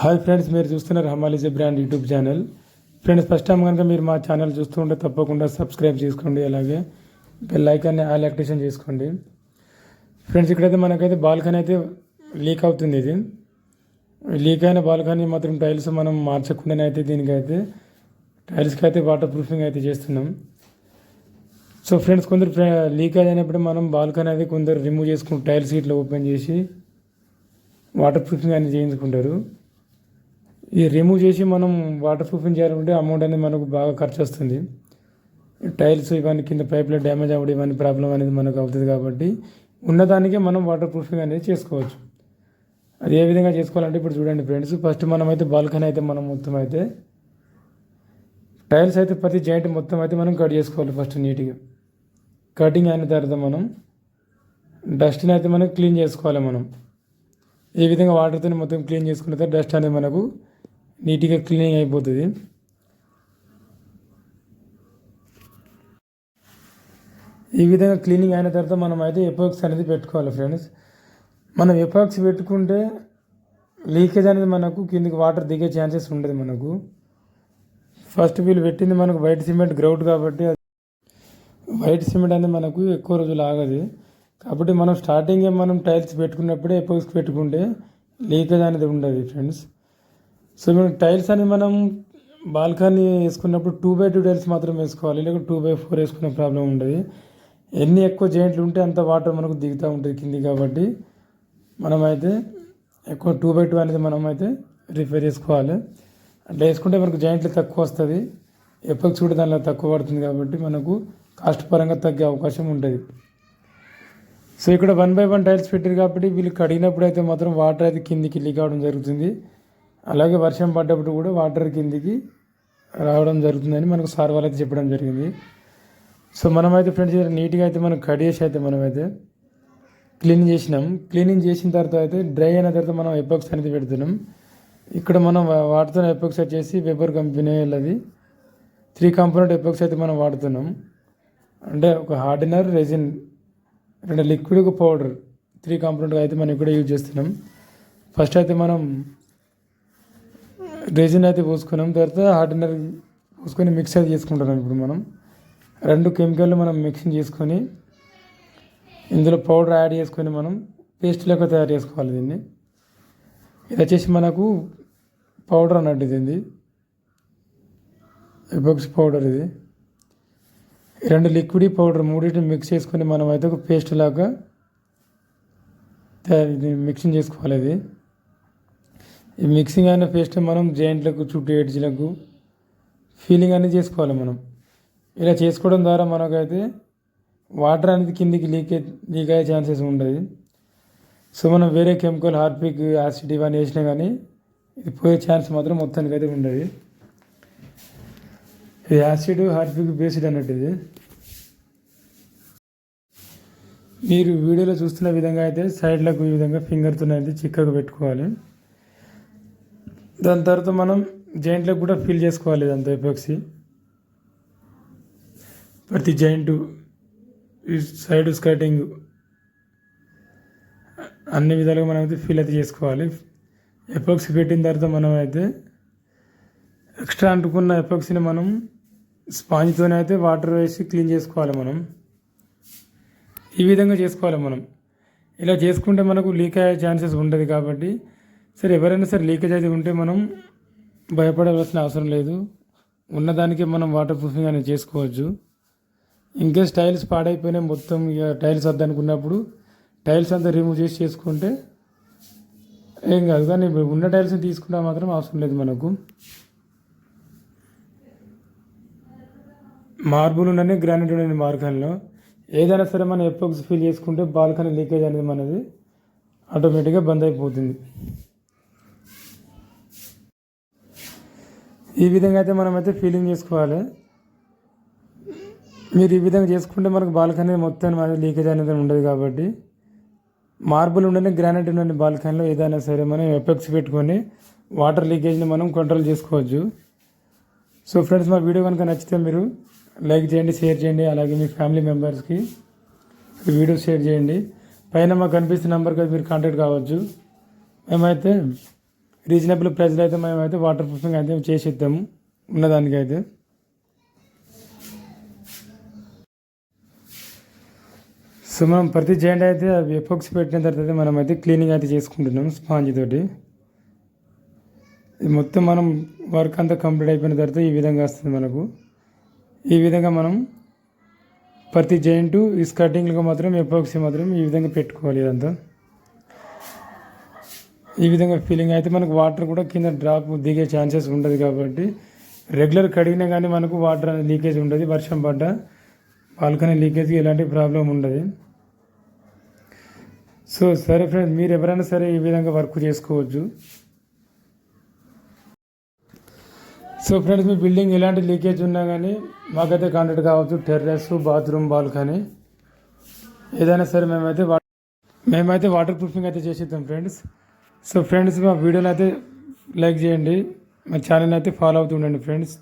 Hi friends మీరు చూస్తున్నారు హమాలిజీ brand YouTube channel. Friends first time కనుక మీరు మా ఛానల్ చూస్తూ ఉంటే తప్పకుండా సబ్స్క్రైబ్ చేసుకోండి. అలాగే బెల్ ఐకాన్ని ఆల్ యాక్టివేషన్ చేసుకోండి. ఫ్రెండ్స్ ఇక్కడైతే మనకైతే బాల్కనీ అయితే లీక్ అవుతుంది ఇది. లీక్ అయిన బాల్కనీ మాత్రం టైల్స్ మనం మార్చకుండానే అయితే దీనికైతే టైల్స్కి అయితే వాటర్ ప్రూఫింగ్ అయితే చేస్తున్నాం. సో ఫ్రెండ్స్ కొందరు లీకేజ్ అయినప్పుడు మనం బాల్కనీ అయితే కొందరు రిమూవ్ చేసుకుంటారు టైల్స్ ఇట్లా ఓపెన్ చేసి వాటర్ ప్రూఫింగ్ అనేది చేయించుకుంటారు. ఈ రిమూవ్ చేసి మనం వాటర్ ప్రూఫింగ్ చేయాలంటే అమౌంట్ అనేది మనకు బాగా ఖర్చు వస్తుంది. టైల్స్ ఇవన్నీ కింద పైప్లో డ్యామేజ్ అవ్వడం ఇవన్నీ ప్రాబ్లం అనేది మనకు అవుతుంది కాబట్టి ఉన్నదానికే మనం వాటర్ ప్రూఫింగ్ అనేది చేసుకోవచ్చు. అది ఏ విధంగా చేసుకోవాలంటే ఇప్పుడు చూడండి ఫ్రెండ్స్ ఫస్ట్ మనం అయితే బాల్కనీ అయితే మనం మొత్తం అయితే టైల్స్ అయితే ప్రతి జాయింట్ మొత్తం అయితే మనం కట్ చేసుకోవాలి ఫస్ట్ నీట్గా కటింగ్ అయిన తర్వాత మనం డస్ట్ని అయితే మనం క్లీన్ చేసుకోవాలి మనం. ఈ విధంగా వాటర్తో మొత్తం క్లీన్ చేసుకున్న తర్వాత డస్ట్ అనేది మనకు నీట్గా క్లీనింగ్ అయిపోతుంది. ఈ విధంగా క్లీనింగ్ అయిన తర్వాత మనం అయితే ఎపాక్స్ అనేది పెట్టుకోవాలి ఫ్రెండ్స్. మనం ఎపాక్స్ పెట్టుకుంటే లీకేజ్ అనేది మనకు కిందికి వాటర్ దిగే ఛాన్సెస్ ఉండదు మనకు. ఫస్ట్ వీళ్ళు పెట్టింది మనకు వైట్ సిమెంట్ గ్రౌట్ కాబట్టి అది వైట్ సిమెంట్ అనేది మనకు ఎక్కువ రోజులు ఆగదు. కాబట్టి మనం స్టార్టింగే మనం టైల్స్ పెట్టుకున్నప్పుడే ఎపాక్స్ పెట్టుకుంటే లీకేజ్ అనేది ఉండదు ఫ్రెండ్స్. సో మనం టైల్స్ అని మనం బాల్కనీ వేసుకున్నప్పుడు టూ బై టూ టైల్స్ మాత్రం వేసుకోవాలి. లేకపోతే టూ బై ఫోర్ వేసుకునే ప్రాబ్లం ఉండదు. ఎన్ని ఎక్కువ జాయింట్లు ఉంటే అంత వాటర్ మనకు దిగుతూ ఉంటుంది కింది కాబట్టి. మనమైతే ఎక్కువ టూ బై టూ అనేది మనం అయితే రిపేర్ చేసుకోవాలి. అట్లా వేసుకుంటే మనకు జాయింట్లు తక్కువ వస్తుంది. ఎప్పటికి చూడ దానిలో తక్కువ పడుతుంది కాబట్టి మనకు కాస్ట్ పరంగా తగ్గే అవకాశం ఉంటుంది. సో ఇక్కడ వన్ బై వన్ టైల్స్ పెట్టారు కాబట్టి వీళ్ళు కడిగినప్పుడు అయితే మాత్రం వాటర్ అయితే కిందికి లీక్ అవడం జరుగుతుంది. అలాగే వర్షం పడ్డప్పుడు కూడా వాటర్ కిందికి రావడం జరుగుతుందని మనకు సార్ వాళ్ళు అయితే చెప్పడం జరిగింది. సో మనమైతే ఫ్రెండ్స్ నీట్గా అయితే మనం కడిగేసి అయితే మనమైతే క్లీనింగ్ చేసినాం. క్లీనింగ్ చేసిన తర్వాత అయితే డ్రై అయిన తర్వాత మనం ఎపాక్స్ అనేది పెడుతున్నాం. ఇక్కడ మనం వాడుతున్న ఎపాక్స్ వచ్చేసి వెబర్ కంపెనీ వాళ్ళది త్రీ కాంపోనెంట్ ఎపాక్స్ అయితే మనం వాడుతున్నాం. అంటే ఒక హార్డినర్ రెజిన్ రెండు లిక్విడ్ ఒక పౌడర్ త్రీ కాంపోనెంట్గా అయితే మనం ఇక్కడ యూజ్ చేస్తున్నాం. ఫస్ట్ అయితే మనం రెజిన్ అయితే పోసుకున్నాం. తర్వాత హార్డినర్ పోసుకొని మిక్స్ అయితే చేసుకుంటున్నాం ఇప్పుడు మనం. రెండు కెమికల్ మనం మిక్సింగ్ చేసుకొని ఇందులో పౌడర్ యాడ్ చేసుకొని మనం పేస్ట్ లెక్క తయారు చేసుకోవాలి దీన్ని. ఇది వచ్చేసి మనకు పౌడర్ అన్నట్టు ఇది ఎపోక్స్ పౌడర్ ఇది. ఈ రెండు లిక్విడ్ పౌడర్ మూడింటిని మిక్స్ చేసుకొని మనం అయితే ఒక పేస్ట్ లాగా తయారు మిక్సింగ్ చేసుకోవాలి ఇది. ఈ మిక్సింగ్ అయిన పేస్ట్ మనం జాయింట్లకు చుట్టూ ఎడ్జ్లకు ఫీలింగ్ అనేది చేసుకోవాలి మనం. ఇలా చేసుకోవడం ద్వారా మనకైతే వాటర్ అనేది కిందికి లీక్ లీక్ అయ్యే ఛాన్సెస్ ఉండదు. సో మనం వేరే కెమికల్ హార్పిక్ యాసిడ్ ఇవన్నీ వేసినా కానీ ఇది పోయే ఛాన్స్ మాత్రం మొత్తానికి అయితే ఉండదు. ఇది యాసిడ్ హార్పిక్ బేస్డ్ అన్నట్టు ఇది. మీరు వీడియోలో చూస్తున్న విధంగా అయితే సైడ్లకు ఈ విధంగా ఫింగర్తో అయితే చిక్కగా పెట్టుకోవాలి. దాని తర్వాత మనం జాయింట్లకు కూడా ఫిల్ చేసుకోవాలి దాంతో ఎపాక్సీ. ప్రతి జాయింట్ సైడ్ స్కర్టింగ్ అన్ని విధాలుగా మనం అయితే ఫిల్ అయితే చేసుకోవాలి. ఎపోక్సీ పెట్టిన తర్వాత మనం అయితే ఎక్స్ట్రా అంటుకున్న ఎపోక్సీని మనం స్పాంజ్తోనే అయితే వాటర్ వేసి క్లీన్ చేసుకోవాలి మనం. ఈ విధంగా చేసుకోవాలి మనం. ఇలా చేసుకుంటే మనకు లీక్ అయ్యే ఛాన్సెస్ ఉండదు కాబట్టి సరే ఎవరైనా సరే లీకేజ్ అయితే ఉంటే మనం భయపడవలసిన అవసరం లేదు. ఉన్నదానికే మనం వాటర్ ప్రూఫింగ్ అనేది చేసుకోవచ్చు. ఇంకేస్ టైల్స్ పాడైపోయినాయి మొత్తం ఇక టైల్స్ వద్దనుకున్నప్పుడు టైల్స్ అంతా రిమూవ్ చేసి చేసుకుంటే ఏం కాదు. కానీ ఉన్న టైల్స్ని తీసుకుంటే మాత్రం అవసరం లేదు మనకు. మార్బుల్ ఉండని గ్రానైట్ ఉండని బాల్కనీలో ఏదైనా సరే మనం ఎపోక్స్ ఫీల్ చేసుకుంటే బాల్కనీ లీకేజ్ అనేది మనది ఆటోమేటిక్గా బంద్ అయిపోతుంది. ఈ విధంగా అయితే మనమైతే ఫీలింగ్ చేసుకోవాలి. మీరు ఈ విధంగా చేసుకుంటే మనకు బాల్కనీ మొత్తం లీకేజ్ అనేది ఉండదు కాబట్టి. మార్బుల్ ఉండని గ్రానైట్ ఉండని బాల్కనీలో ఏదైనా సరే మనం ఎఫెక్ట్స్ పెట్టుకొని వాటర్ లీకేజ్ని మనం కంట్రోల్ చేసుకోవచ్చు. సో ఫ్రెండ్స్ మా వీడియో కనుక నచ్చితే మీరు లైక్ చేయండి షేర్ చేయండి. అలాగే మీ ఫ్యామిలీ మెంబర్స్కి వీడియో షేర్ చేయండి. పైన మాకు కనిపిస్తున్న నెంబర్కి మీరు కాంటాక్ట్ కావచ్చు. మేమైతే రీజనబుల్ ప్రైస్లో అయితే మేము అయితే వాటర్ ప్రూఫింగ్ అయితే చేసి ఇద్దాము ఉన్నదానికైతే. సో మనం ప్రతి జాయింట్ అయితే అవి ఎఫోక్స్ పెట్టిన తర్వాత అయితే మనం అయితే క్లీనింగ్ అయితే చేసుకుంటున్నాం స్పాంజ్ తోటి. ఇది మొత్తం మనం వర్క్ అంతా కంప్లీట్ అయిపోయిన తర్వాత ఈ విధంగా వస్తుంది మనకు. ఈ విధంగా మనం ప్రతి జాయింట్ ఈ స్కర్టింగ్లకు మాత్రం ఎపోక్సీ మాత్రం ఈ విధంగా పెట్టుకోవాలి ఇదంతా. ఈ విధంగా ఫీలింగ్ అయితే మనకు వాటర్ కూడా కింద డ్రాప్ దిగే ఛాన్సెస్ ఉండదు కాబట్టి రెగ్యులర్ కడిగినా కానీ మనకు వాటర్ అనేది లీకేజ్ ఉండదు. వర్షం పడ్డా బాల్కనీ లీకేజ్ ఎలాంటి ప్రాబ్లం ఉండదు. సో సరే ఫ్రెండ్స్ మీరు ఎవరైనా సరే ఈ విధంగా వర్క్ చేసుకోవచ్చు. సో ఫ్రెండ్స్ మీ బిల్డింగ్ ఎలాంటి లీకేజ్ ఉన్నా కానీ మాకైతే కాంటాక్ట్ కావచ్చు. టెర్రస్ బాత్రూమ్ బాల్కనీ ఏదైనా సరే మేమైతే వాటర్ మేమైతే వాటర్ ప్రూఫింగ్ అయితే చేసిద్దాం ఫ్రెండ్స్ సో ఫ్రెండ్స్ మా వీడియోని అయితే లైక్ చేయండి. మా ఛానల్ అయితే ఫాలో అవుతుండండి ఫ్రెండ్స్.